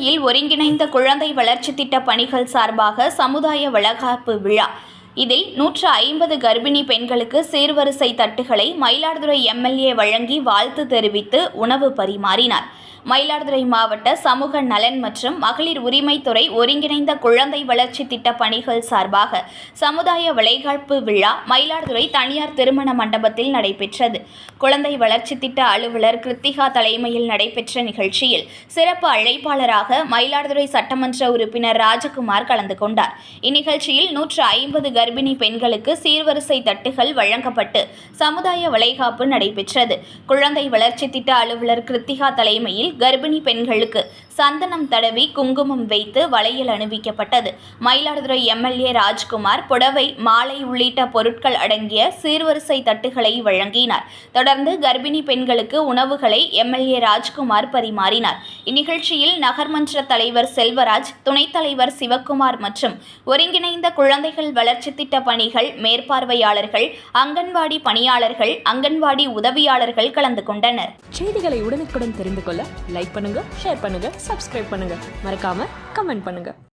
ஒருங்கிணைந்த குழந்தை வளர்ச்சி திட்ட பணிகள் சார்பாக சமுதாய வளகாப்பு விழா. இதில் நூற்று ஐம்பது கர்ப்பிணி பெண்களுக்கு சீர்வரிசை தட்டுகளை மயிலாடுதுறை எம்எல்ஏ வழங்கி வாழ்த்து தெரிவித்து உணவு பரிமாறினார். மயிலாடுதுறை மாவட்ட சமூக நலன் மற்றும் மகளிர் உரிமைத்துறை ஒருங்கிணைந்த குழந்தை வளர்ச்சி திட்ட பணிகள் சார்பாக சமுதாய வளைகாப்பு விழா மயிலாடுதுறை தனியார் திருமண மண்டபத்தில் நடைபெற்றது. குழந்தை வளர்ச்சி திட்ட அலுவலர் கிருத்திகா தலைமையில் நடைபெற்ற நிகழ்ச்சியில் சிறப்பு அழைப்பாளராக மயிலாடுதுறை சட்டமன்ற உறுப்பினர் ராஜகுமார் கலந்து கொண்டார். இந்நிகழ்ச்சியில் நூற்று ஐம்பது கர்ப்பிணி பெண்களுக்கு சீர்வரிசை தட்டுகள் வழங்கப்பட்டு சமுதாய வளைகாப்பு நடைபெற்றது. குழந்தை வளர்ச்சி திட்ட அலுவலர் கிருத்திகா தலைமையில் கர்ப்பிணி பெண்களுக்கு சந்தனம் தடவி குங்குமம் வைத்து வளையல் அணிவிக்கப்பட்டது. மயிலாடுதுறை எம்எல்ஏ ராஜ்குமார் புடவை மாலை உள்ளிட்ட பொருட்கள் அடங்கிய சீர்வரிசை தட்டுகளை வழங்கினார். தொடர்ந்து கர்ப்பிணி பெண்களுக்கு உணவுகளை எம்எல்ஏ ராஜ்குமார் பரிமாறினார். இந்நிகழ்ச்சியில் நகர்மன்ற தலைவர் செல்வராஜ் துணைத் தலைவர் சிவக்குமார் மற்றும் ஒருங்கிணைந்த குழந்தைகள் வளர்ச்சி திட்ட பணிகள் மேற்பார்வையாளர்கள் அங்கன்வாடி பணியாளர்கள் அங்கன்வாடி உதவியாளர்கள் கலந்து கொண்டனர். செய்திகளை உடனுக்குடன் தெரிந்து கொள்ள லைக் பண்ணுங்க ஷேர் பண்ணுங்க சப்ஸ்கிரைப் பண்ணுங்க. மறக்காம கமெண்ட் பண்ணுங்க.